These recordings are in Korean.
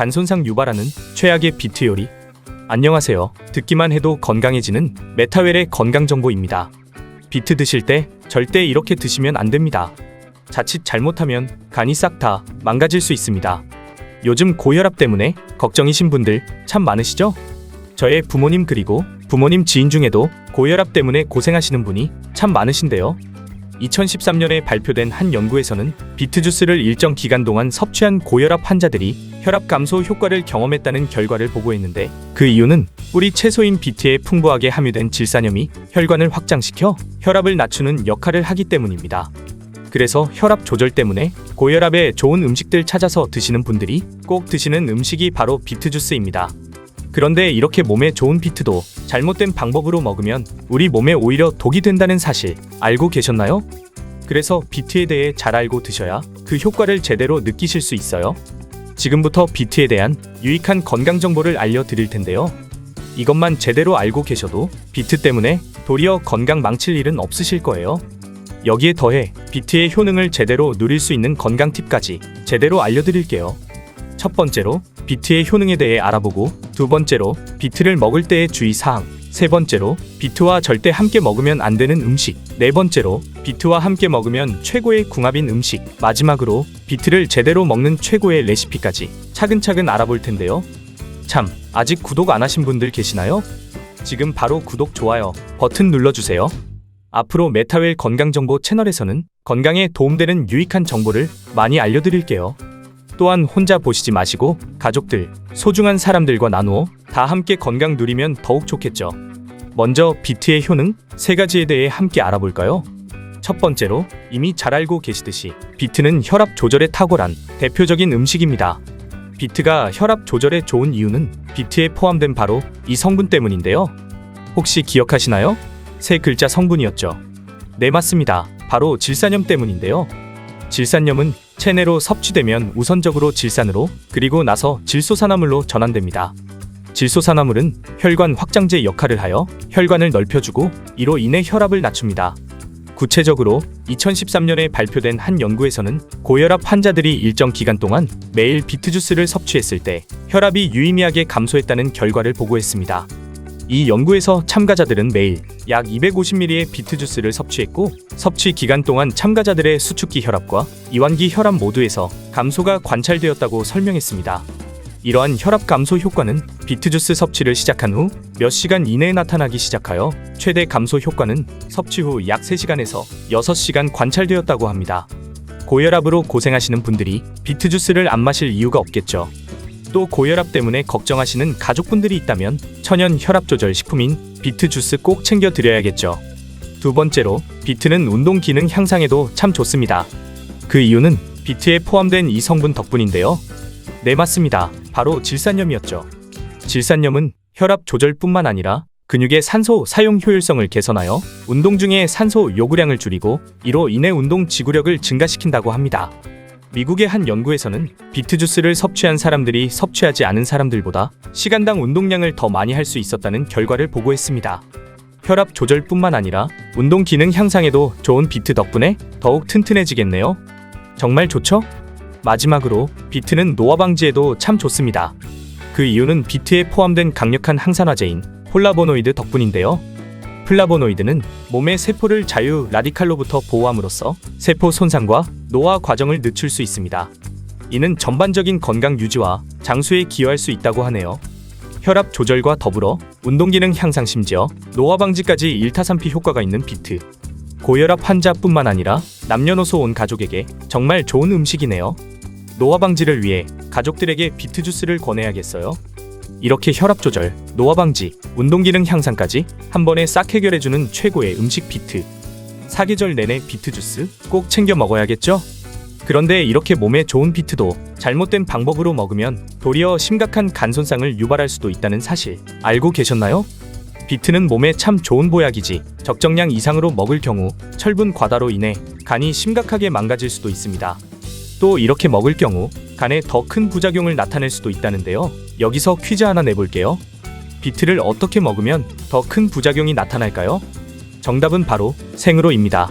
간 손상 유발하는 최악의 비트 요리. 안녕하세요. 듣기만 해도 건강해지는 메타웰의 건강 정보입니다. 비트 드실 때 절대 이렇게 드시면 안 됩니다. 자칫 잘못하면 간이 싹 다 망가질 수 있습니다. 요즘 고혈압 때문에 걱정이신 분들 참 많으시죠? 저의 부모님 그리고 부모님 지인 중에도 고혈압 때문에 고생하시는 분이 참 많으신데요. 2013년에 발표된 한 연구에서는 비트 주스를 일정 기간 동안 섭취한 고혈압 환자들이 혈압 감소 효과를 경험했다는 결과를 보고했는데 그 이유는 뿌리 채소인 비트에 풍부하게 함유된 질산염이 혈관을 확장시켜 혈압을 낮추는 역할을 하기 때문입니다. 그래서 혈압 조절 때문에 고혈압에 좋은 음식들 찾아서 드시는 분들이 꼭 드시는 음식이 바로 비트 주스입니다. 그런데 이렇게 몸에 좋은 비트도 잘못된 방법으로 먹으면 우리 몸에 오히려 독이 된다는 사실 알고 계셨나요? 그래서 비트에 대해 잘 알고 드셔야 그 효과를 제대로 느끼실 수 있어요. 지금부터 비트에 대한 유익한 건강 정보를 알려드릴 텐데요. 이것만 제대로 알고 계셔도 비트 때문에 도리어 건강 망칠 일은 없으실 거예요. 여기에 더해 비트의 효능을 제대로 누릴 수 있는 건강 팁까지 제대로 알려드릴게요. 첫 번째로 비트의 효능에 대해 알아보고 두 번째로 비트를 먹을 때의 주의 사항 세 번째로 비트와 절대 함께 먹으면 안 되는 음식 네 번째로 비트와 함께 먹으면 최고의 궁합인 음식 마지막으로 비트를 제대로 먹는 최고의 레시피까지 차근차근 알아볼 텐데요. 참 아직 구독 안 하신 분들 계시나요? 지금 바로 구독 좋아요 버튼 눌러주세요. 앞으로 메타웰 건강정보 채널에서는 건강에 도움되는 유익한 정보를 많이 알려드릴게요. 또한 혼자 보시지 마시고 가족들, 소중한 사람들과 나누어 다 함께 건강 누리면 더욱 좋겠죠. 먼저 비트의 효능 세 가지에 대해 함께 알아볼까요? 첫 번째로 이미 잘 알고 계시듯이 비트는 혈압 조절에 탁월한 대표적인 음식입니다. 비트가 혈압 조절에 좋은 이유는 비트에 포함된 바로 이 성분 때문인데요. 혹시 기억하시나요? 세 글자 성분이었죠. 네, 맞습니다. 바로 질산염 때문인데요. 질산염은 체내로 섭취되면 우선적으로 질산으로 그리고 나서 질소산화물로 전환됩니다. 질소산화물은 혈관 확장제 역할을 하여 혈관을 넓혀주고 이로 인해 혈압을 낮춥니다. 구체적으로 2013년에 발표된 한 연구에서는 고혈압 환자들이 일정 기간 동안 매일 비트 주스를 섭취했을 때 혈압이 유의미하게 감소했다는 결과를 보고했습니다. 이 연구에서 참가자들은 매일 약 250ml의 비트 주스를 섭취했고 섭취 기간 동안 참가자들의 수축기 혈압과 이완기 혈압 모두에서 감소가 관찰되었다고 설명했습니다. 이러한 혈압 감소 효과는 비트 주스 섭취를 시작한 후 몇 시간 이내에 나타나기 시작하여 최대 감소 효과는 섭취 후 약 3시간에서 6시간 관찰되었다고 합니다. 고혈압으로 고생하시는 분들이 비트 주스를 안 마실 이유가 없겠죠. 또 고혈압 때문에 걱정하시는 가족분들이 있다면 천연 혈압 조절 식품인 비트 주스 꼭 챙겨 드려야겠죠. 두 번째로 비트는 운동 기능 향상에도 참 좋습니다. 그 이유는 비트에 포함된 이 성분 덕분인데요. 네 맞습니다. 바로 질산염이었죠. 질산염은 혈압 조절뿐만 아니라 근육의 산소 사용 효율성을 개선하여 운동 중에 산소 요구량을 줄이고 이로 인해 운동 지구력을 증가시킨다고 합니다. 미국의 한 연구에서는 비트 주스를 섭취한 사람들이 섭취하지 않은 사람들보다 시간당 운동량을 더 많이 할 수 있었다는 결과를 보고했습니다. 혈압 조절뿐만 아니라 운동 기능 향상에도 좋은 비트 덕분에 더욱 튼튼해지겠네요. 정말 좋죠? 마지막으로 비트는 노화 방지에도 참 좋습니다. 그 이유는 비트에 포함된 강력한 항산화제인 폴라보노이드 덕분인데요. 플라보노이드는 몸의 세포를 자유 라디칼로부터 보호함으로써 세포 손상과 노화 과정을 늦출 수 있습니다. 이는 전반적인 건강 유지와 장수에 기여할 수 있다고 하네요. 혈압 조절과 더불어 운동 기능 향상 심지어 노화 방지까지 일타산피 효과가 있는 비트. 고혈압 환자뿐만 아니라 남녀노소 온 가족에게 정말 좋은 음식이네요. 노화 방지를 위해 가족들에게 비트 주스를 권해야겠어요. 이렇게 혈압 조절, 노화 방지, 운동 기능 향상까지 한 번에 싹 해결해주는 최고의 음식 비트. 사계절 내내 비트 주스 꼭 챙겨 먹어야겠죠? 그런데 이렇게 몸에 좋은 비트도 잘못된 방법으로 먹으면 도리어 심각한 간 손상을 유발할 수도 있다는 사실 알고 계셨나요? 비트는 몸에 참 좋은 보약이지 적정량 이상으로 먹을 경우 철분 과다로 인해 간이 심각하게 망가질 수도 있습니다. 또 이렇게 먹을 경우 간에 더 큰 부작용을 나타낼 수도 있다는데요. 여기서 퀴즈 하나 내볼게요. 비트를 어떻게 먹으면 더 큰 부작용이 나타날까요? 정답은 바로 생으로입니다.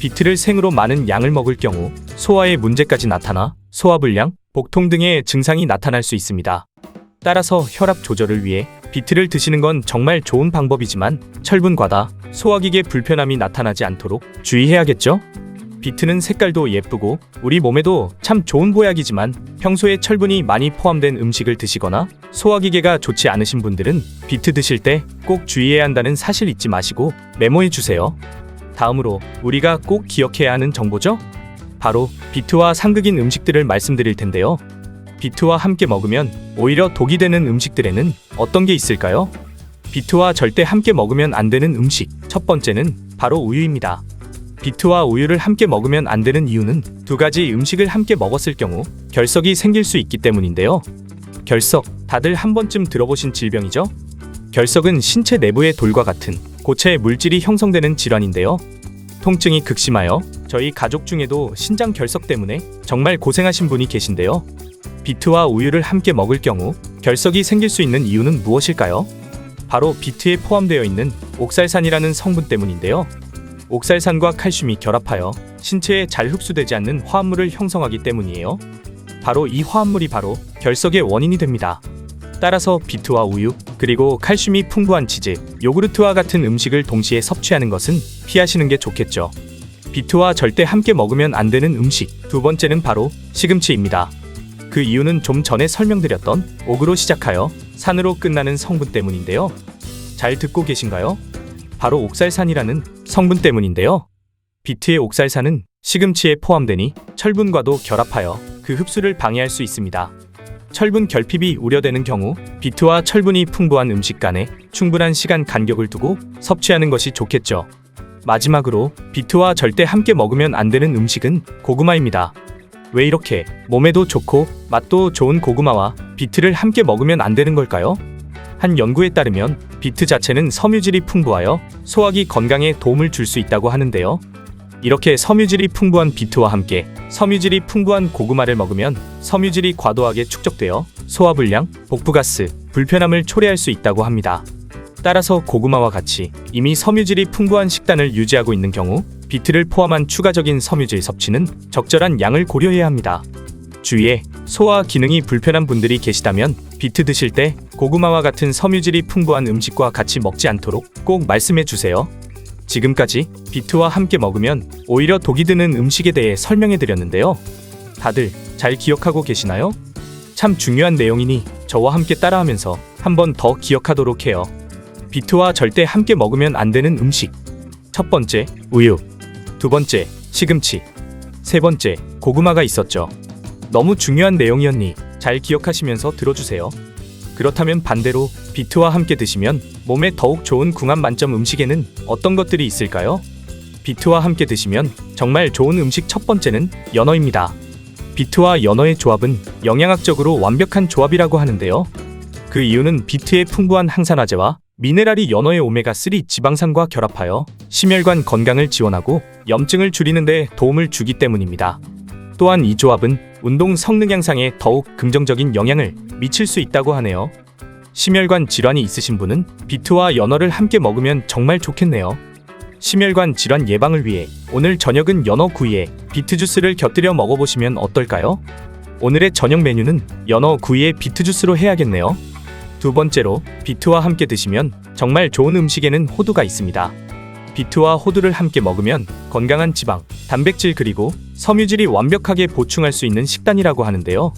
비트를 생으로 많은 양을 먹을 경우 소화에 문제까지 나타나 소화불량, 복통 등의 증상이 나타날 수 있습니다. 따라서 혈압 조절을 위해 비트를 드시는 건 정말 좋은 방법이지만 철분 과다, 소화기계 불편함이 나타나지 않도록 주의해야겠죠? 비트는 색깔도 예쁘고 우리 몸에도 참 좋은 보약이지만 평소에 철분이 많이 포함된 음식을 드시거나 소화기계가 좋지 않으신 분들은 비트 드실 때 꼭 주의해야 한다는 사실 잊지 마시고 메모해 주세요. 다음으로 우리가 꼭 기억해야 하는 정보죠? 바로 비트와 상극인 음식들을 말씀드릴 텐데요. 비트와 함께 먹으면 오히려 독이 되는 음식들에는 어떤 게 있을까요? 비트와 절대 함께 먹으면 안 되는 음식. 첫 번째는 바로 우유입니다. 비트와 우유를 함께 먹으면 안 되는 이유는 두 가지 음식을 함께 먹었을 경우 결석이 생길 수 있기 때문인데요. 결석, 다들 한 번쯤 들어보신 질병이죠? 결석은 신체 내부의 돌과 같은 고체의 물질이 형성되는 질환인데요. 통증이 극심하여 저희 가족 중에도 신장 결석 때문에 정말 고생하신 분이 계신데요. 비트와 우유를 함께 먹을 경우 결석이 생길 수 있는 이유는 무엇일까요? 바로 비트에 포함되어 있는 옥살산이라는 성분 때문인데요. 옥살산과 칼슘이 결합하여 신체에 잘 흡수되지 않는 화합물을 형성하기 때문이에요. 바로 이 화합물이 바로 결석의 원인이 됩니다. 따라서 비트와 우유, 그리고 칼슘이 풍부한 치즈, 요구르트와 같은 음식을 동시에 섭취하는 것은 피하시는 게 좋겠죠. 비트와 절대 함께 먹으면 안 되는 음식. 두 번째는 바로 시금치입니다. 그 이유는 좀 전에 설명드렸던 옥으로 시작하여 산으로 끝나는 성분 때문인데요. 잘 듣고 계신가요? 바로 옥살산이라는 성분 때문인데요. 비트의 옥살산은 시금치에 포함되니 철분과도 결합하여 그 흡수를 방해할 수 있습니다. 철분 결핍이 우려되는 경우 비트와 철분이 풍부한 음식 간에 충분한 시간 간격을 두고 섭취하는 것이 좋겠죠. 마지막으로 비트와 절대 함께 먹으면 안 되는 음식은 고구마입니다. 왜 이렇게 몸에도 좋고 맛도 좋은 고구마와 비트를 함께 먹으면 안 되는 걸까요? 한 연구에 따르면 비트 자체는 섬유질이 풍부하여 소화기 건강에 도움을 줄 수 있다고 하는데요. 이렇게 섬유질이 풍부한 비트와 함께 섬유질이 풍부한 고구마를 먹으면 섬유질이 과도하게 축적되어 소화불량, 복부가스, 불편함을 초래할 수 있다고 합니다. 따라서 고구마와 같이 이미 섬유질이 풍부한 식단을 유지하고 있는 경우 비트를 포함한 추가적인 섬유질 섭취는 적절한 양을 고려해야 합니다. 주위에 소화 기능이 불편한 분들이 계시다면 비트 드실 때 고구마와 같은 섬유질이 풍부한 음식과 같이 먹지 않도록 꼭 말씀해 주세요. 지금까지 비트와 함께 먹으면 오히려 독이 드는 음식에 대해 설명해 드렸는데요. 다들 잘 기억하고 계시나요? 참 중요한 내용이니 저와 함께 따라하면서 한 번 더 기억하도록 해요. 비트와 절대 함께 먹으면 안 되는 음식. 첫 번째, 우유. 두 번째, 시금치. 세 번째, 고구마가 있었죠. 너무 중요한 내용이었니 잘 기억하시면서 들어주세요. 그렇다면 반대로 비트와 함께 드시면 몸에 더욱 좋은 궁합 만점 음식에는 어떤 것들이 있을까요? 비트와 함께 드시면 정말 좋은 음식 첫 번째는 연어입니다. 비트와 연어의 조합은 영양학적으로 완벽한 조합이라고 하는데요. 그 이유는 비트의 풍부한 항산화제와 미네랄이 연어의 오메가3 지방산과 결합하여 심혈관 건강을 지원하고 염증을 줄이는 데 도움을 주기 때문입니다. 또한 이 조합은 운동 성능 향상에 더욱 긍정적인 영향을 미칠 수 있다고 하네요. 심혈관 질환이 있으신 분은 비트와 연어를 함께 먹으면 정말 좋겠네요. 심혈관 질환 예방을 위해 오늘 저녁은 연어 구이에 비트 주스를 곁들여 먹어보시면 어떨까요? 오늘의 저녁 메뉴는 연어 구이에 비트 주스로 해야겠네요. 두 번째로 비트와 함께 드시면 정말 좋은 음식에는 호두가 있습니다. 비트와 호두를 함께 먹으면 건강한 지방, 단백질 그리고 섬유질이 완벽하게 보충할 수 있는 식단이라고 하는데요.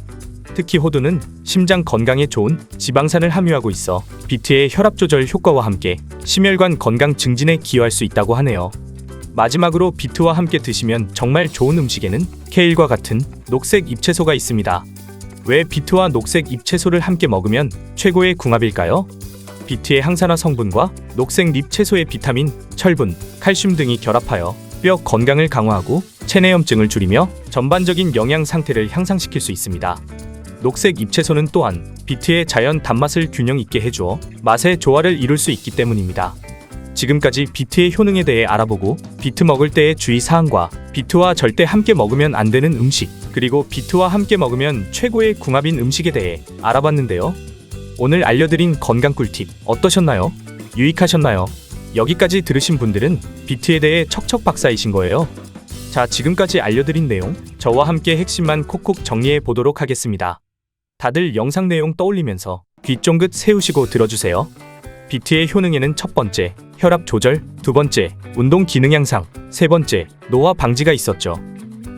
특히 호두는 심장 건강에 좋은 지방산을 함유하고 있어 비트의 혈압 조절 효과와 함께 심혈관 건강 증진에 기여할 수 있다고 하네요. 마지막으로 비트와 함께 드시면 정말 좋은 음식에는 케일과 같은 녹색 잎채소가 있습니다. 왜 비트와 녹색 잎채소를 함께 먹으면 최고의 궁합일까요? 비트의 항산화 성분과 녹색 잎 채소의 비타민, 철분, 칼슘 등이 결합하여 뼈 건강을 강화하고 체내염증을 줄이며 전반적인 영양 상태를 향상시킬 수 있습니다. 녹색 잎채소는 또한 비트의 자연 단맛을 균형 있게 해주어 맛의 조화를 이룰 수 있기 때문입니다. 지금까지 비트의 효능에 대해 알아보고 비트 먹을 때의 주의 사항과 비트와 절대 함께 먹으면 안 되는 음식 그리고 비트와 함께 먹으면 최고의 궁합인 음식에 대해 알아봤는데요. 오늘 알려드린 건강 꿀팁 어떠셨나요? 유익하셨나요? 여기까지 들으신 분들은 비트에 대해 척척 박사이신 거예요. 자, 지금까지 알려드린 내용, 저와 함께 핵심만 콕콕 정리해 보도록 하겠습니다. 다들 영상 내용 떠올리면서 귀 쫑긋 세우시고 들어주세요. 비트의 효능에는 첫 번째, 혈압 조절, 두 번째, 운동 기능 향상, 세 번째, 노화 방지가 있었죠.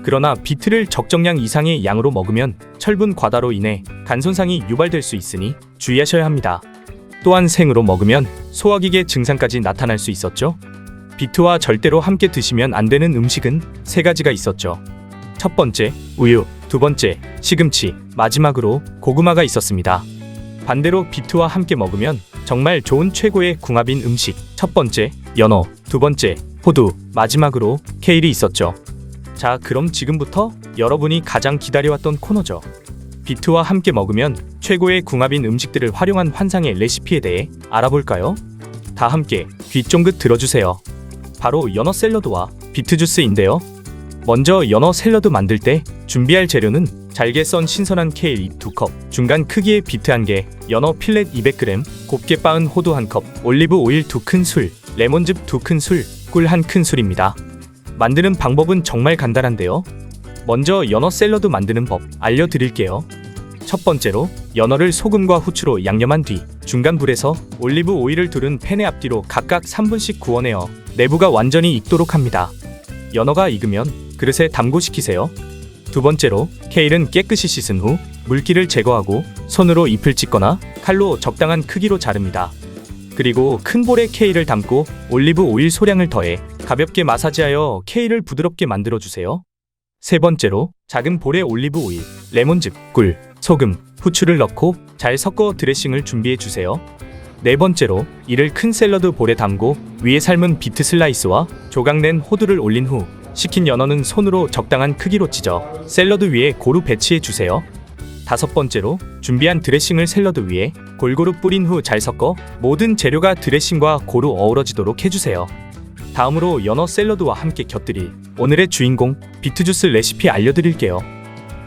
그러나 비트를 적정량 이상의 양으로 먹으면 철분 과다로 인해 간 손상이 유발될 수 있으니 주의하셔야 합니다. 또한 생으로 먹으면 소화기계 증상까지 나타날 수 있었죠. 비트와 절대로 함께 드시면 안 되는 음식은 세 가지가 있었죠. 첫 번째, 우유, 두 번째, 시금치, 마지막으로 고구마가 있었습니다. 반대로 비트와 함께 먹으면 정말 좋은 최고의 궁합인 음식. 첫 번째, 연어, 두 번째, 호두, 마지막으로 케일이 있었죠. 자, 그럼 지금부터 여러분이 가장 기다려왔던 코너죠. 비트와 함께 먹으면 최고의 궁합인 음식들을 활용한 환상의 레시피에 대해 알아볼까요? 다 함께 귀 쫑긋 들어주세요. 바로 연어 샐러드와 비트 주스인데요. 먼저 연어 샐러드 만들 때 준비할 재료는 잘게 썬 신선한 케일 2컵, 중간 크기의 비트 1개, 연어 필렛 200g, 곱게 빻은 호두 1컵, 올리브 오일 2큰술, 레몬즙 2큰술, 꿀 1큰술입니다. 만드는 방법은 정말 간단한데요. 먼저 연어 샐러드 만드는 법 알려드릴게요. 첫 번째로 연어를 소금과 후추로 양념한 뒤 중간 불에서 올리브 오일을 두른 팬의 앞뒤로 각각 3분씩 구워내어 내부가 완전히 익도록 합니다. 연어가 익으면 그릇에 담고시키세요. 두 번째로 케일은 깨끗이 씻은 후 물기를 제거하고 손으로 잎을 찢거나 칼로 적당한 크기로 자릅니다. 그리고 큰 볼에 케일을 담고 올리브 오일 소량을 더해 가볍게 마사지하여 케일을 부드럽게 만들어 주세요. 세 번째로 작은 볼에 올리브 오일, 레몬즙, 꿀, 소금, 후추를 넣고 잘 섞어 드레싱을 준비해 주세요. 네 번째로 이를 큰 샐러드 볼에 담고 위에 삶은 비트 슬라이스와 조각낸 호두를 올린 후 식힌 연어는 손으로 적당한 크기로 찢어 샐러드 위에 고루 배치해 주세요. 다섯 번째로 준비한 드레싱을 샐러드 위에 골고루 뿌린 후 잘 섞어 모든 재료가 드레싱과 고루 어우러지도록 해주세요. 다음으로 연어 샐러드와 함께 곁들일 오늘의 주인공 비트 주스 레시피 알려드릴게요.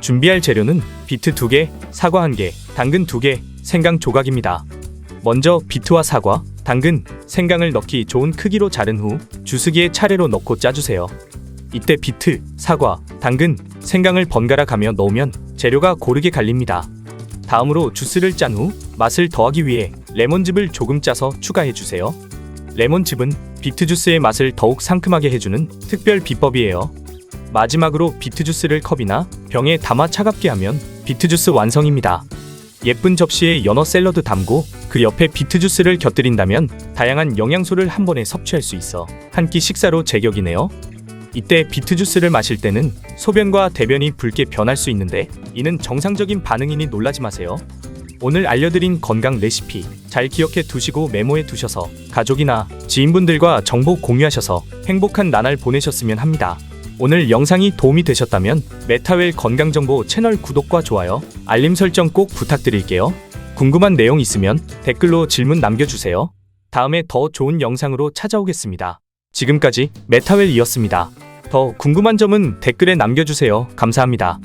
준비할 재료는 비트 2개, 사과 1개, 당근 2개, 생강 조각입니다. 먼저 비트와 사과, 당근, 생강을 넣기 좋은 크기로 자른 후 주스기에 차례로 넣고 짜주세요. 이때 비트, 사과, 당근, 생강을 번갈아 가며 넣으면 재료가 고르게 갈립니다. 다음으로 주스를 짠 후 맛을 더하기 위해 레몬즙을 조금 짜서 추가해 주세요. 레몬즙은 비트 주스의 맛을 더욱 상큼하게 해주는 특별 비법이에요. 마지막으로 비트 주스를 컵이나 병에 담아 차갑게 하면 비트 주스 완성입니다. 예쁜 접시에 연어 샐러드 담고 그 옆에 비트 주스를 곁들인다면 다양한 영양소를 한 번에 섭취할 수 있어 한 끼 식사로 제격이네요. 이때 비트 주스를 마실 때는 소변과 대변이 붉게 변할 수 있는데 이는 정상적인 반응이니 놀라지 마세요. 오늘 알려드린 건강 레시피 잘 기억해 두시고 메모해 두셔서 가족이나 지인분들과 정보 공유하셔서 행복한 나날 보내셨으면 합니다. 오늘 영상이 도움이 되셨다면 메타웰 건강정보 채널 구독과 좋아요, 알림 설정 꼭 부탁드릴게요. 궁금한 내용 있으면 댓글로 질문 남겨주세요. 다음에 더 좋은 영상으로 찾아오겠습니다. 지금까지 메타웰이었습니다. 더 궁금한 점은 댓글에 남겨주세요. 감사합니다.